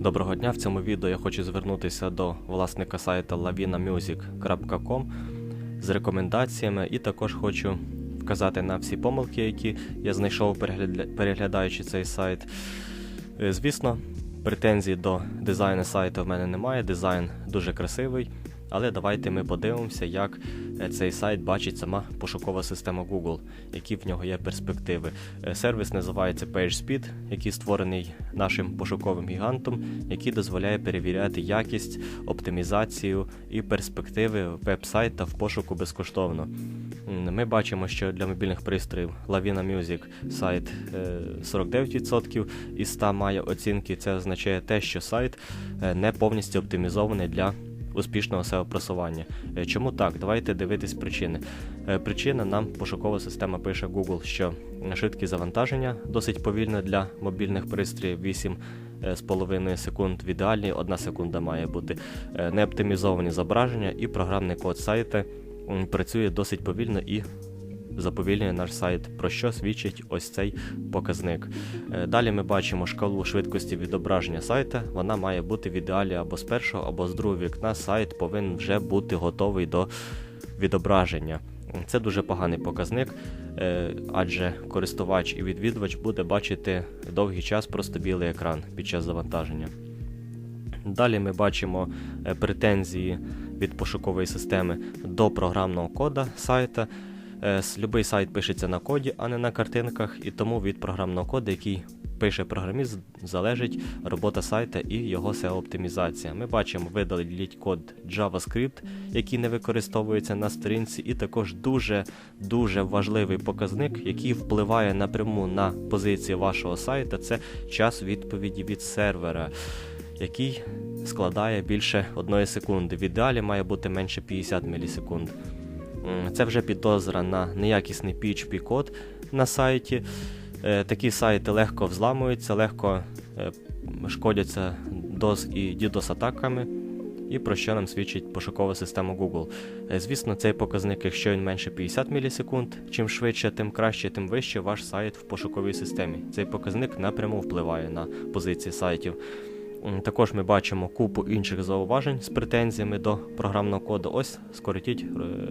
Доброго дня! В цьому відео я хочу звернутися до власника сайту lavinamusic.com з рекомендаціями і також хочу вказати на всі помилки, які я знайшов переглядаючи цей сайт. Е, Звісно, претензій до дизайну сайту в мене немає. Дизайн дуже красивий, але давайте ми подивимося, як е, цей сайт бачить сама пошукова система Google, які в нього є перспективи. Е, Сервіс називається PageSpeed, який створений нашим пошуковим гігантом, який дозволяє перевіряти якість, оптимізацію і перспективи веб-сайта в пошуку безкоштовно. Ми бачимо, що для мобільних пристроїв Lavina Music сайт е, 49% із 100 має оцінки. Це означає те, що сайт е, не повністю оптимізований для успішного SEO-просування. Е, Чому так? Давайте дивитись причини. Е, Причина нам пошукова система пише Google, що швидкість завантаження досить повільна для мобільних пристроїв 8 е, з половиною секунд. В ідеалі 1 секунда має бути. Неоптимізовані зображення і програмний код сайта працює досить повільно і заповільнює наш сайт, про що свідчить ось цей показник. Е, Далі ми бачимо шкалу швидкості відображення сайта. Вона має бути в ідеалі або з першого, або з другого вікна. Сайт повинен вже бути готовий до відображення. Це дуже поганий показник, е, адже користувач і відвідувач буде бачити довгий час просто білий екран під час завантаження. Далі ми бачимо е, претензії від пошукової системи до програмного кода сайта. Е, Любий сайт пишеться на коді, а не на картинках, і тому від програмного коду, який пише програміст, залежить робота сайта і його SEO-оптимізація. Ми бачимо видаліть код JavaScript, який не використовується на сторінці, і також дуже дуже важливий показник, який впливає напряму на позиції вашого сайта. Це час відповіді від сервера, який складає більше 1 секунди. В ідеалі має бути менше 50 мілісекунд. Це вже підозра на неякісний PHP код на сайті. Е, Такі сайти легко взламуються, легко е, шкодяться DOS і DDoS атаками, і про що нам свідчить пошукова система Google. Е, Звісно, цей показник, якщо він менше 50 мілісекунд, чим швидше, тим краще, тим вище ваш сайт в пошуковій системі. Цей показник напряму впливає на позиції сайтів. Також ми бачимо купу інших зауважень з претензіями до програмного коду. Ось скоротіть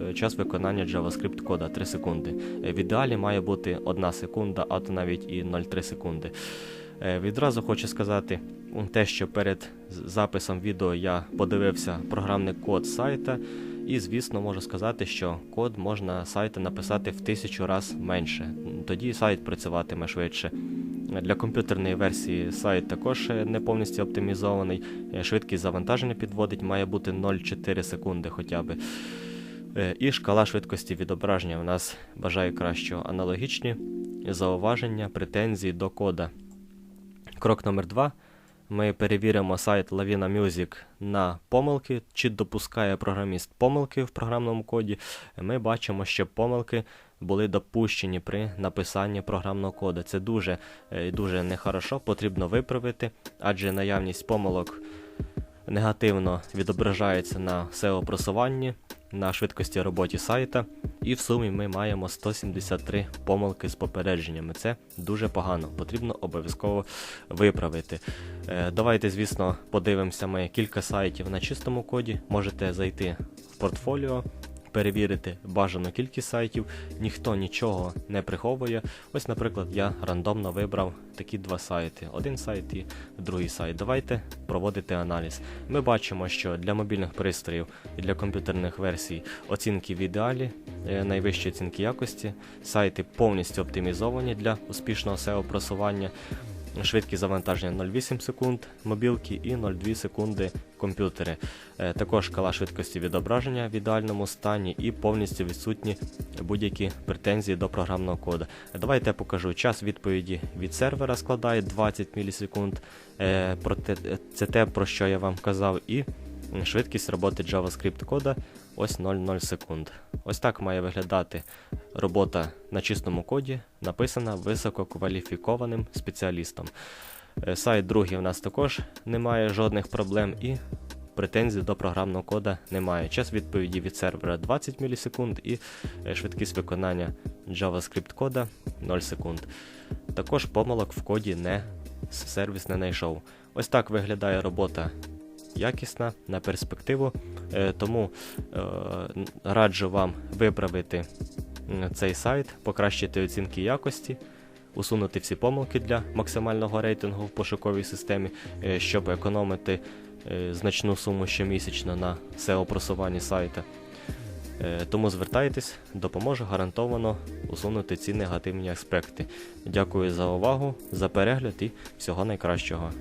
е, час виконання JavaScript кода 3 секунди. Е, В ідеалі має бути 1 секунда, а то навіть і 0,3 секунди. Е, Відразу хочу сказати те, що перед записом відео я подивився програмний код сайта, і, звісно, можу сказати, що код можна сайта написати в тисячу раз менше. Тоді сайт працюватиме швидше. Для комп'ютерної версії сайт також е, не повністю оптимізований. Е, Швидкість завантаження підводить має бути 0,4 секунди хоча б. Е, І шкала швидкості відображення у нас бажає кращого. Аналогічні зауваження, претензії до кода. Крок номер 2. Ми перевіримо сайт Lavina Music на помилки, чи допускає програміст помилки в програмному коді. Ми бачимо, що помилки були допущені при написанні програмного коду. Це дуже, е, дуже нехорошо, потрібно виправити, адже наявність помилок негативно відображається на SEO-просуванні, на швидкості роботі сайта. І в сумі ми маємо 173 помилки з попередженнями. Це дуже погано, потрібно обов'язково виправити. Е, Давайте, звісно, подивимося ми кілька сайтів на чистому коді. Можете зайти в портфоліо, перевірити бажану кількість сайтів, ніхто нічого не приховує. Ось, наприклад, я рандомно вибрав такі два сайти: один сайт і другий сайт. Давайте проводити аналіз. Ми бачимо, що для мобільних пристроїв і для комп'ютерних версій оцінки в ідеалі, е, найвищі оцінки якості, сайти повністю оптимізовані для успішного SEO-просування. Швидкість завантаження 0,8 секунд мобілки і 0,2 секунди комп'ютери. Е, Також шкала швидкості відображення в ідеальному стані і повністю відсутні будь-які претензії до програмного коду. Давайте я покажу. Час відповіді від сервера складає 20 мілісекунд. Е, Це те, про що я вам казав, і швидкість роботи JavaScript кода ось 0,0 секунд. Ось так має виглядати робота на чистому коді, написана висококваліфікованим спеціалістом. Е, Сайт другий у нас також немає жодних проблем і претензій до програмного кода немає. Час відповіді від сервера 20 мілісекунд і е, швидкість виконання JavaScript кода 0 секунд. Також помилок в коді не сервіс не знайшов. Ось так виглядає робота якісна на перспективу. Е, Тому е, раджу вам виправити цей сайт, покращити оцінки якості, усунути всі помилки для максимального рейтингу в пошуковій системі, е, щоб економити значну суму щомісячно на SEO-просуванні сайта. Е, Тому звертайтесь, допоможу гарантовано усунути ці негативні аспекти. Дякую за увагу, за перегляд і всього найкращого.